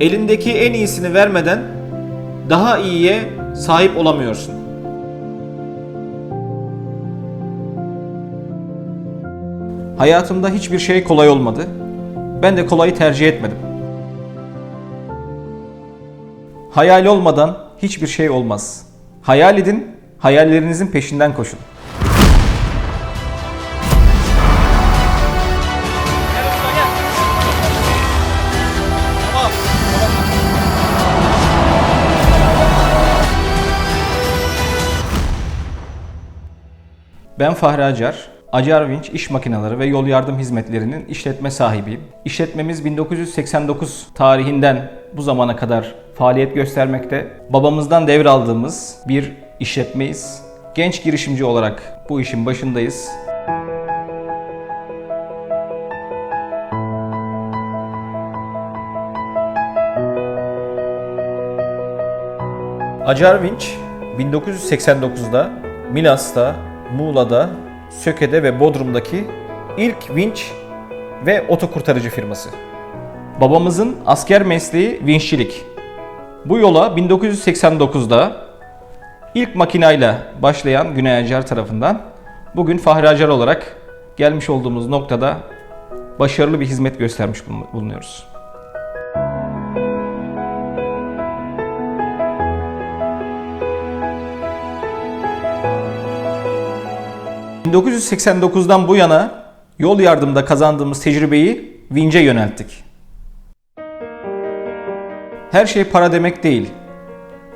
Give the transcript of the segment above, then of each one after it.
elindeki en iyisini vermeden daha iyiye sahip olamıyorsun. Hayatımda hiçbir şey kolay olmadı. Ben de kolayı tercih etmedim. Hayal olmadan hiçbir şey olmaz. Hayal edin, hayallerinizin peşinden koşun. Ben Fahri Acar. Acar Vinç İş Makineleri ve Yol Yardım Hizmetleri'nin işletme sahibiyim. İşletmemiz 1989 tarihinden bu zamana kadar faaliyet göstermekte. Babamızdan devraldığımız bir işletmeyiz. Genç girişimci olarak bu işin başındayız. Acar Vinç 1989'da Milas'ta, Muğla'da, Söke'de ve Bodrum'daki ilk vinç ve otokurtarıcı firması. Babamızın asker mesleği vinççilik. Bu yola 1989'da ilk makinayla başlayan Güney Acar tarafından bugün Fahri Acar olarak gelmiş olduğumuz noktada başarılı bir hizmet göstermiş bulun- bulunuyoruz. 1989'dan bu yana yol yardımda kazandığımız tecrübeyi Vinç'e yönelttik. Her şey para demek değil.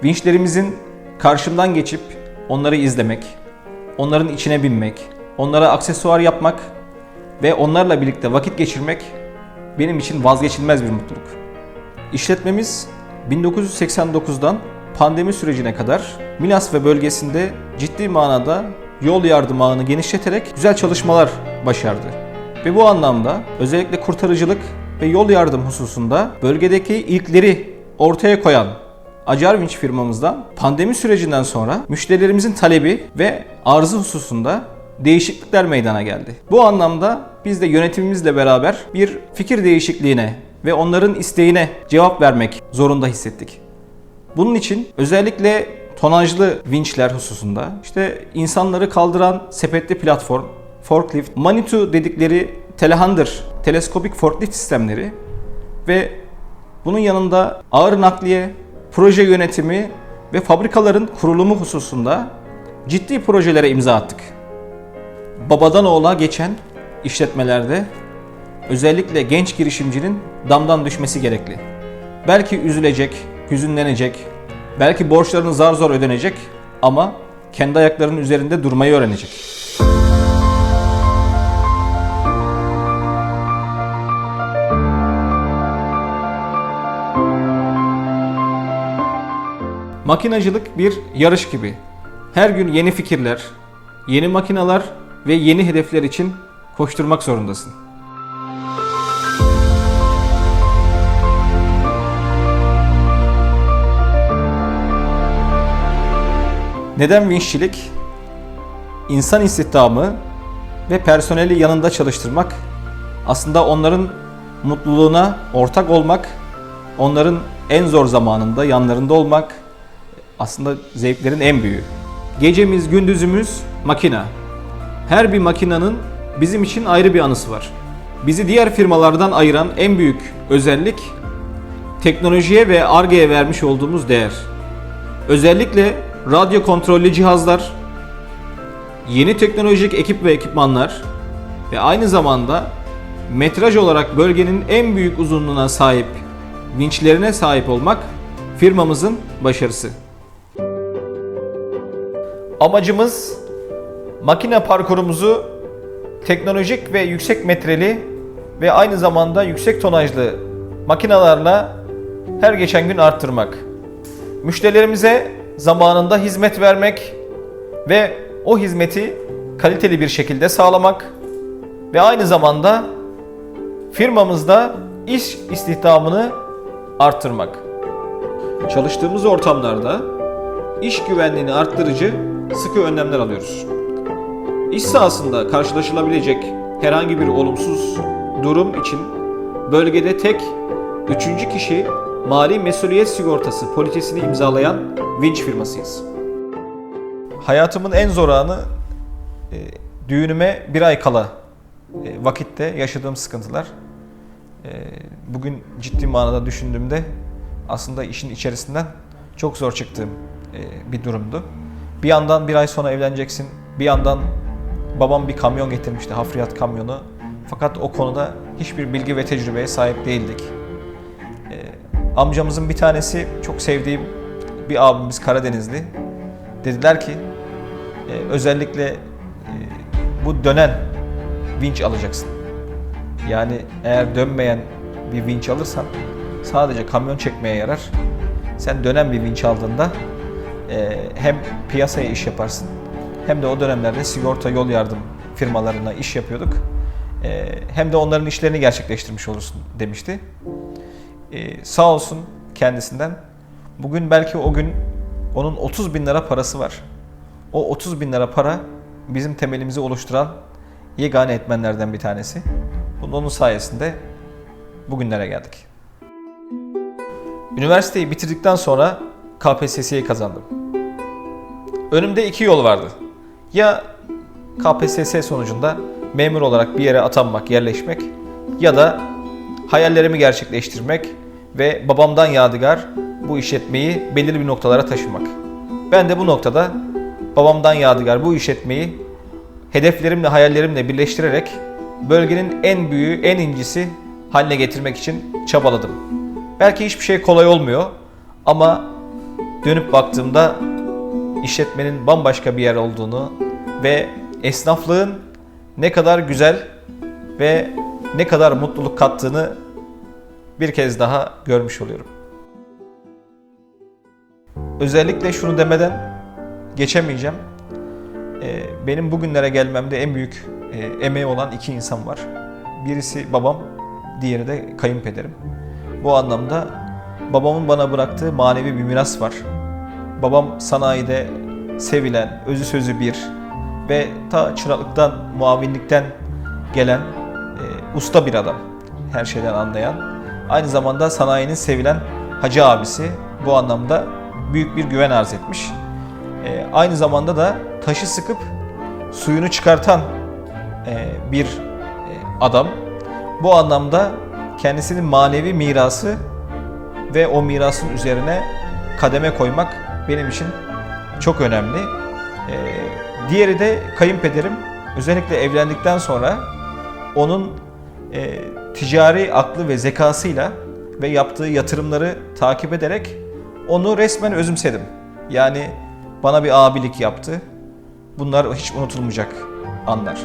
Vinçlerimizin karşımdan geçip onları izlemek, onların içine binmek, onlara aksesuar yapmak ve onlarla birlikte vakit geçirmek benim için vazgeçilmez bir mutluluk. İşletmemiz 1989'dan pandemi sürecine kadar Milas ve bölgesinde ciddi manada yol yardım ağını genişleterek güzel çalışmalar başardı. Ve bu anlamda özellikle kurtarıcılık ve yol yardım hususunda bölgedeki ilkleri ortaya koyan Acar Vinç firmamızdan pandemi sürecinden sonra müşterilerimizin talebi ve arzı hususunda değişiklikler meydana geldi. Bu anlamda biz de yönetimimizle beraber bir fikir değişikliğine ve onların isteğine cevap vermek zorunda hissettik. Bunun için özellikle tonajlı vinçler hususunda işte insanları kaldıran sepetli platform, forklift, Manitou dedikleri telehandır, teleskopik forklift sistemleri ve bunun yanında ağır nakliye, proje yönetimi ve fabrikaların kurulumu hususunda ciddi projelere imza attık. Babadan oğula geçen işletmelerde özellikle genç girişimcinin damdan düşmesi gerekli. Belki üzülecek, hüzünlenecek, belki borçlarını zar zor ödenecek ama kendi ayaklarının üzerinde durmayı öğrenecek. Makinacılık bir yarış gibi. Her gün yeni fikirler, yeni makineler ve yeni hedefler için koşturmak zorundasın. Neden vinççilik? İnsan istihdamı ve personeli yanında çalıştırmak, aslında onların mutluluğuna ortak olmak, onların en zor zamanında yanlarında olmak aslında zevklerin en büyüğü. Gecemiz, gündüzümüz makina. Her bir makinanın bizim için ayrı bir anısı var. Bizi diğer firmalardan ayıran en büyük özellik teknolojiye ve Ar-Ge'ye vermiş olduğumuz değer. Özellikle radyo kontrollü cihazlar, yeni teknolojik ekip ve ekipmanlar ve aynı zamanda metraj olarak bölgenin en büyük uzunluğuna sahip vinçlerine sahip olmak firmamızın başarısı. Amacımız makine parkurumuzu teknolojik ve yüksek metreli ve aynı zamanda yüksek tonajlı makinalarla her geçen gün arttırmak. Müşterilerimize zamanında hizmet vermek ve o hizmeti kaliteli bir şekilde sağlamak ve aynı zamanda firmamızda iş istihdamını arttırmak. Çalıştığımız ortamlarda iş güvenliğini arttırıcı sıkı önlemler alıyoruz. İş sahasında karşılaşılabilecek herhangi bir olumsuz durum için bölgede tek üçüncü kişi mali mesuliyet sigortası poliçesini imzalayan vinç firmasıyız. Hayatımın en zor anı e, düğünüme bir ay kala e, vakitte yaşadığım sıkıntılar. E, bugün ciddi manada düşündüğümde aslında işin içerisinden çok zor çıktığım e, bir durumdu. Bir yandan bir ay sonra evleneceksin, bir yandan babam bir kamyon getirmişti, hafriyat kamyonu. Fakat o konuda hiçbir bilgi ve tecrübeye sahip değildik. Amcamızın bir tanesi çok sevdiğim bir abimiz Karadenizli. Dediler ki e, özellikle e, bu dönen vinç alacaksın. Yani eğer dönmeyen bir vinç alırsan sadece kamyon çekmeye yarar. Sen dönen bir vinç aldığında e, hem piyasaya iş yaparsın hem de o dönemlerde sigorta yol yardım firmalarına iş yapıyorduk. Hem de onların işlerini gerçekleştirmiş olursun demişti. E, sağ olsun kendisinden. Bugün belki o gün onun 30 bin lira parası var. O 30 bin lira para bizim temelimizi oluşturan yegane etmenlerden bir tanesi. Bunun onun sayesinde bugünlere geldik. Üniversiteyi bitirdikten sonra KPSS'yi kazandım. Önümde iki yol vardı. Ya KPSS sonucunda memur olarak bir yere atanmak, yerleşmek ya da hayallerimi gerçekleştirmek ve babamdan yadigar bu işletmeyi belirli bir noktalara taşımak. Ben de bu noktada babamdan yadigar bu işletmeyi hedeflerimle hayallerimle birleştirerek bölgenin en büyüğü, en incisi haline getirmek için çabaladım. Belki hiçbir şey kolay olmuyor ama dönüp baktığımda işletmenin bambaşka bir yer olduğunu ve esnaflığın ne kadar güzel ve ne kadar mutluluk kattığını bir kez daha görmüş oluyorum. Özellikle şunu demeden geçemeyeceğim. Ee, Benim bugünlere gelmemde en büyük e, emeği olan iki insan var. Birisi babam, diğeri de kayınpederim. Bu anlamda babamın bana bıraktığı manevi bir miras var. Babam sanayide sevilen, özü sözü bir ve ta çıraklıktan, muavinlikten gelen e, usta bir adam. Her şeyden anlayan. Aynı zamanda sanayinin sevilen hacı abisi bu anlamda büyük bir güven arz etmiş. E, aynı zamanda da taşı sıkıp suyunu çıkartan e, bir e, adam. Bu anlamda kendisinin manevi mirası ve o mirasın üzerine kademe koymak benim için çok önemli. E, diğeri de kayınpederim. Özellikle evlendikten sonra onun e, ticari aklı ve zekasıyla ve yaptığı yatırımları takip ederek onu resmen özümsedim. Yani bana bir abilik yaptı. Bunlar hiç unutulmayacak anlar.